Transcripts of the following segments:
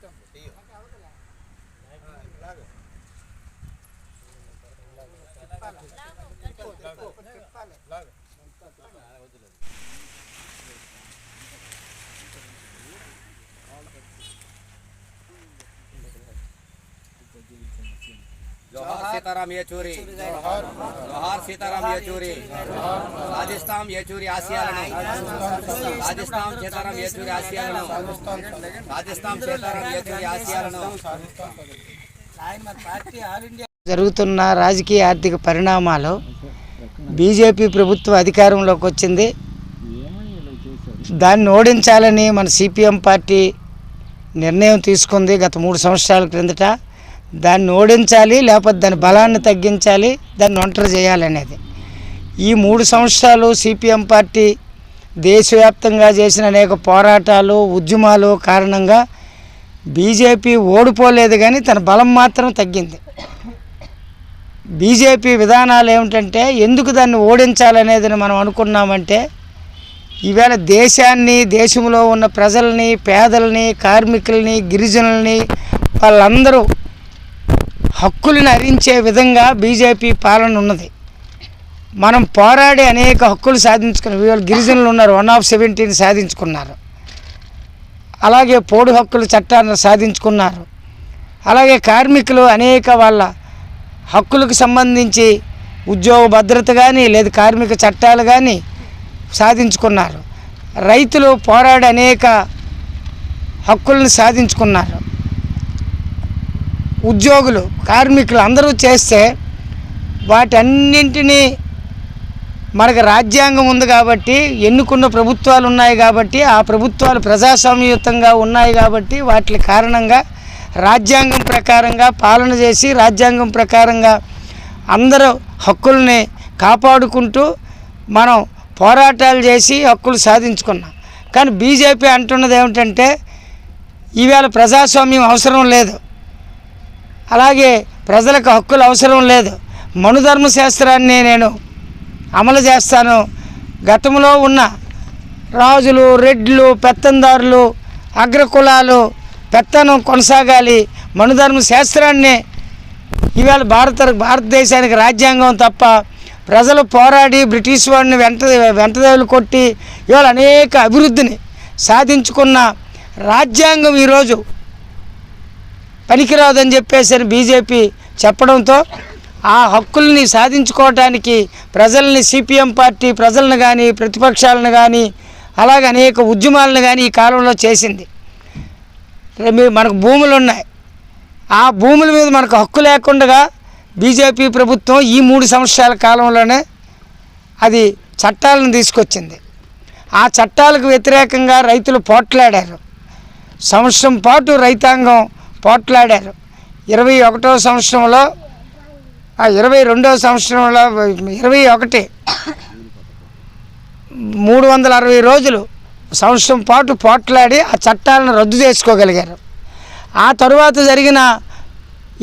జోహార్ సీతారాం ఏచూరి జోహార్ సీతారాం ఏచూరి సాధిస్తాం ఏచూరి ఆశయాలను సాధిస్తాం సీతారాం ఏచూరి ఆశయాలను సాధిస్తాం సీతారాం ఏచూరి ఆశయాలను జరుగుతున్న రాజకీయ ఆర్థిక పరిణామాలు బీజేపీ ప్రభుత్వం అధికారంలోకి వచ్చింది. దాన్ని ఓడించాలని మన సిపిఎం పార్టీ నిర్ణయం తీసుకుంది గత మూడు సంవత్సరాల క్రిందట. దాన్ని ఓడించాలి లేకపోతే దాని బలాన్ని తగ్గించాలి దాన్ని ఒంటరి చేయాలనేది. ఈ మూడు సంవత్సరాలు సిపిఎం పార్టీ దేశవ్యాప్తంగా చేసిన అనేక పోరాటాలు ఉద్యమాలు కారణంగా బీజేపీ ఓడిపోలేదు కానీ తన బలం మాత్రం తగ్గింది. బీజేపీ విధానాలు ఏమిటంటే ఎందుకు దాన్ని ఓడించాలనేది మనం అనుకున్నామంటే ఈవేళ దేశాన్ని దేశంలో ఉన్న ప్రజల్ని పేదల్ని కార్మికుల్ని గిరిజనుల్ని వాళ్ళందరూ హక్కులను హరించే విధంగా బీజేపీ పాలన ఉన్నది. మనం పోరాడి అనేక హక్కులు సాధించుకున్న వీళ్ళు గిరిజనులు ఉన్నారు వన్ ఆఫ్ సెవెంటీని సాధించుకున్నారు. అలాగే పోడు హక్కుల చట్టాన్ని సాధించుకున్నారు. అలాగే కార్మికులు అనేక వాళ్ళ హక్కులకు సంబంధించి ఉద్యోగ భద్రత కానీ లేదా కార్మిక చట్టాలు కానీ సాధించుకున్నారు. రైతులు పోరాడి అనేక హక్కులను సాధించుకున్నారు. ఉద్యోగులు కార్మికులు అందరూ చేస్తే వాటన్నింటినీ మనకు రాజ్యాంగం ఉంది కాబట్టి ఎన్నుకున్న ప్రభుత్వాలు ఉన్నాయి కాబట్టి ఆ ప్రభుత్వాలు ప్రజాస్వామ్యయుతంగా ఉన్నాయి కాబట్టి వాటి కారణంగా రాజ్యాంగం ప్రకారంగా పాలన చేసి రాజ్యాంగం ప్రకారంగా అందరూ హక్కుల్ని కాపాడుకుంటూ మనం పోరాటాలు చేసి హక్కులు సాధించుకున్నాం. కానీ బీజేపీ అంటున్నది ఏమిటంటే ఈవేళ ప్రజాస్వామ్యం అవసరం లేదు. అలాగే ప్రజలకు హక్కులు అవసరం లేదు. మనుధర్మ శాస్త్రాన్ని నేను అమలు చేస్తాను. గతంలో ఉన్న రాజులు రెడ్లు పెత్తందారులు అగ్రకులాలు పెత్తనం కొనసాగాలి. మనుధర్మ శాస్త్రాన్ని ఇవాళ భారత భారతదేశానికి రాజ్యాంగం తప్ప ప్రజలు పోరాడి బ్రిటిష్ వాడిని వెంట వెంటదేవులు కొట్టి ఇవాళ అనేక అభివృద్ధిని సాధించుకున్న రాజ్యాంగం ఈరోజు పనికిరాదని చెప్పేసి అని బీజేపీ చెప్పడంతో ఆ హక్కుల్ని సాధించుకోవటానికి ప్రజల్ని సిపిఎం పార్టీ ప్రజలను కానీ ప్రతిపక్షాలను కానీ అలాగే అనేక ఉద్యమాలను కానీ ఈ కాలంలో చేసింది. మనకు భూములు ఉన్నాయి. ఆ భూముల మీద మనకు హక్కు లేకుండా బీజేపీ ప్రభుత్వం ఈ మూడు సంవత్సరాల కాలంలోనే అది చట్టాలను తీసుకొచ్చింది. ఆ చట్టాలకు వ్యతిరేకంగా రైతులు పోట్లాడారు. సంవత్సరం పాటు రైతాంగం పోట్లాడారు. ఇరవై ఒకటో సంవత్సరంలో ఆ ఇరవై రెండో సంవత్సరంలో ఇరవై ఒకటి మూడు వందల అరవై రోజులు సంవత్సరం పాటు పోట్లాడి ఆ చట్టాలను రద్దు చేసుకోగలిగారు. ఆ తరువాత జరిగిన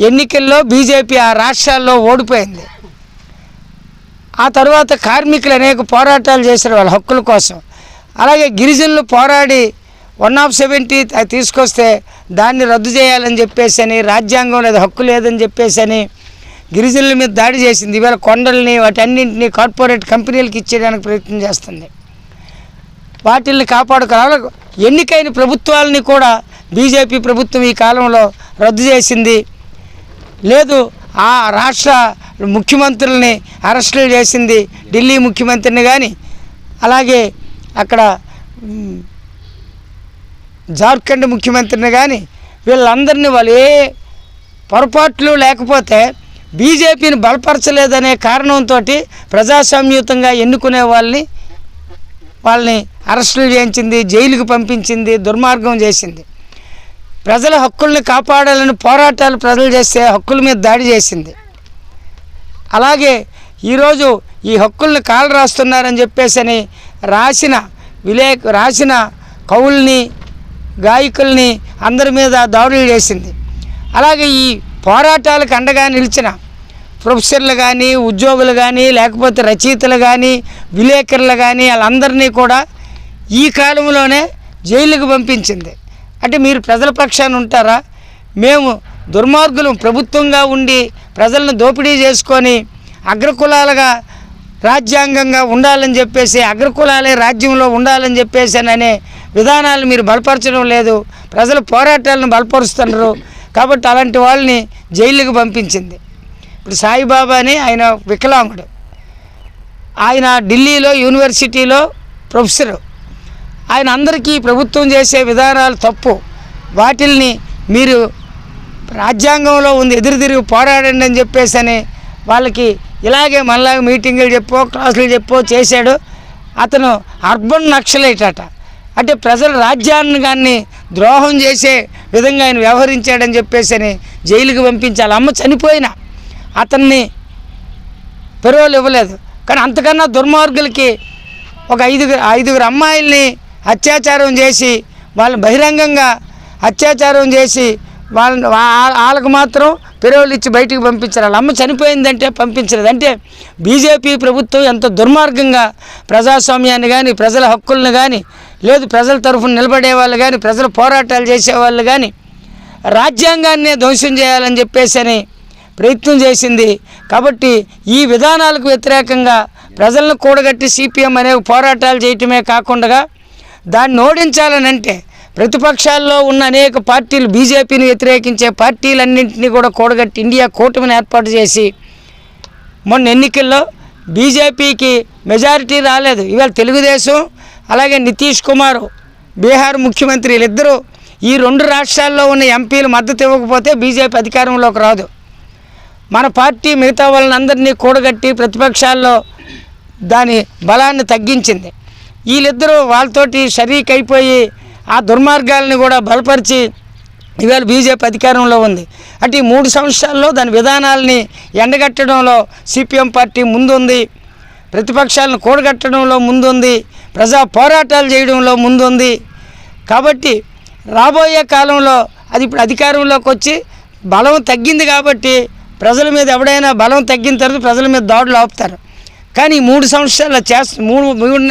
ఎన్నికల్లో బీజేపీ ఆ రాష్ట్రాల్లో ఓడిపోయింది. ఆ తర్వాత కార్మికులు అనేక పోరాటాలు చేశారు వాళ్ళ హక్కుల కోసం. అలాగే గిరిజనులు పోరాడి వన్ ఆఫ్ సెవెంటీ తీసుకొస్తే దాన్ని రద్దు చేయాలని చెప్పేసి అని రాజ్యాంగం లేదు హక్కు లేదని చెప్పేసి అని గిరిజనుల మీద దాడి చేసింది. ఇవాళ కొండల్ని వాటన్నింటినీ కార్పొరేట్ కంపెనీలకు ఇచ్చేయడానికి ప్రయత్నం చేస్తుంది. వాటిల్ని కాపాడుకోవాలి. ఎన్నికైన ప్రభుత్వాలని కూడా బీజేపీ ప్రభుత్వం ఈ కాలంలో రద్దు చేసింది. లేదు ఆ రాష్ట్ర ముఖ్యమంత్రుల్ని అరెస్టులు చేసింది ఢిల్లీ ముఖ్యమంత్రిని కానీ అలాగే అక్కడ జార్ఖండ్ ముఖ్యమంత్రిని కానీ వీళ్ళందరినీ వాళ్ళు ఏ పొరపాట్లు లేకపోతే బీజేపీని బలపరచలేదనే కారణంతో ప్రజాస్వామ్యుతంగా ఎన్నుకునే వాళ్ళని వాళ్ళని అరెస్టులు చేయించింది జైలుకు పంపించింది దుర్మార్గం చేసింది. ప్రజల హక్కుల్ని కాపాడాలని పోరాటాలు ప్రజలు చేస్తే హక్కుల మీద దాడి చేసింది. అలాగే ఈరోజు ఈ హక్కుల్ని కాలు రాస్తున్నారని చెప్పేసి అని రాసిన విలే రాసిన కవుల్ని గాయకుల్ని అందరి మీద దాడులు చేసింది. అలాగే ఈ పోరాటాలకు అండగా నిలిచిన ప్రొఫెసర్లు కానీ ఉద్యోగులు కానీ లేకపోతే రచయితలు కానీ విలేకరులు కానీ వాళ్ళందరినీ కూడా ఈ కాలంలోనే జైలుకు పంపించింది. అంటే మీరు ప్రజల పక్షాన ఉంటారా? మేము దుర్మార్గులు ప్రభుత్వంగా ఉండి ప్రజలను దోపిడీ చేసుకొని అగ్రకులాలుగా రాజ్యాంగంగా ఉండాలని చెప్పేసి అగ్రకులాలే రాజ్యంలో ఉండాలని చెప్పేసి అనే విధానాలు మీరు బలపరచడం లేదు. ప్రజల పోరాటాలను బలపరుస్తున్నారు. కాబట్టి అలాంటి వాళ్ళని జైలుకి పంపించింది. ఇప్పుడు సాయిబాబా అని ఆయన వికలాంగుడు. ఆయన ఢిల్లీలో యూనివర్సిటీలో ప్రొఫెసరు. ఆయన అందరికీ ప్రభుత్వం చేసే విధానాలు తప్పు. వాటిల్ని మీరు రాజ్యాంగంలో ఉంది ఎదురు తిరిగి పోరాడండి అని చెప్పేసి అని వాళ్ళకి ఇలాగే మనలాగా మీటింగులు చెప్పో క్లాసులు చెప్పో చేశాడు. అతను అర్బన్ నక్సలైట్ అట. అంటే ప్రజల రాజ్యాంగాన్ని ద్రోహం చేసే విధంగా ఆయన వ్యవహరించాడని చెప్పేసి అని జైలుకి పంపించాలి. అమ్మ చనిపోయినా అతన్ని పెరోలు ఇవ్వలేదు. కానీ అంతకన్నా దుర్మార్గులకి ఒక ఐదుగురు ఐదుగురు అమ్మాయిల్ని అత్యాచారం చేసి వాళ్ళని బహిరంగంగా అత్యాచారం చేసి వాళ్ళని వాళ్ళకు మాత్రం పెరోలు ఇచ్చి బయటికి పంపించారు వాళ్ళ అమ్మ చనిపోయిందంటే పంపించలేదు. అంటే బీజేపీ ప్రభుత్వం ఎంత దుర్మార్గంగా ప్రజాస్వామ్యాన్ని కానీ ప్రజల హక్కులను కానీ లేదు ప్రజల తరఫున నిలబడే వాళ్ళు కానీ ప్రజల పోరాటాలు చేసేవాళ్ళు కానీ రాజ్యాంగాన్నే ధ్వంసం చేయాలని చెప్పేసి అని ప్రయత్నం చేసింది. కాబట్టి ఈ విధానాలకు వ్యతిరేకంగా ప్రజలను కూడగట్టి సిపిఎం అనే పోరాటాలు చేయటమే కాకుండా దాన్ని ఓడించాలని అంటే ప్రతిపక్షాల్లో ఉన్న అనేక పార్టీలు బీజేపీని వ్యతిరేకించే పార్టీలన్నింటినీ కూడా కూడగట్టి ఇండియా కూటమిని ఏర్పాటు చేసి మొన్న ఎన్నికల్లో బీజేపీకి మెజారిటీ రాలేదు. ఇవాళ తెలుగుదేశం అలాగే నితీష్ కుమార్ బీహార్ ముఖ్యమంత్రి వీళ్ళిద్దరూ ఈ రెండు రాష్ట్రాల్లో ఉన్న ఎంపీలు మద్దతు ఇవ్వకపోతే బీజేపీ అధికారంలోకి రాదు. మన పార్టీ మిగతా వాళ్ళని కూడగట్టి ప్రతిపక్షాల్లో దాని బలాన్ని తగ్గించింది. వీళ్ళిద్దరూ వాళ్ళతోటి షరీక్ అయిపోయి ఆ దుర్మార్గాలని కూడా బలపరిచి ఇవాళ బీజేపీ అధికారంలో ఉంది. అంటే ఈ మూడు సంవత్సరాల్లో దాని విధానాలని ఎండగట్టడంలో సిపిఎం పార్టీ ముందుంది. ప్రతిపక్షాలను కూడగట్టడంలో ముందుంది ప్రజా పోరాటాలు చేయడంలో ముందుంది. కాబట్టి రాబోయే కాలంలో అది ఇప్పుడు అధికారంలోకి వచ్చి బలం తగ్గింది కాబట్టి ప్రజల మీద ఎవడైనా బలం తగ్గిన తర్వాత ప్రజల మీద దాడులు ఆపుతారు. కానీ మూడు సంవత్సరాలు చేస్తు మూడు మూడు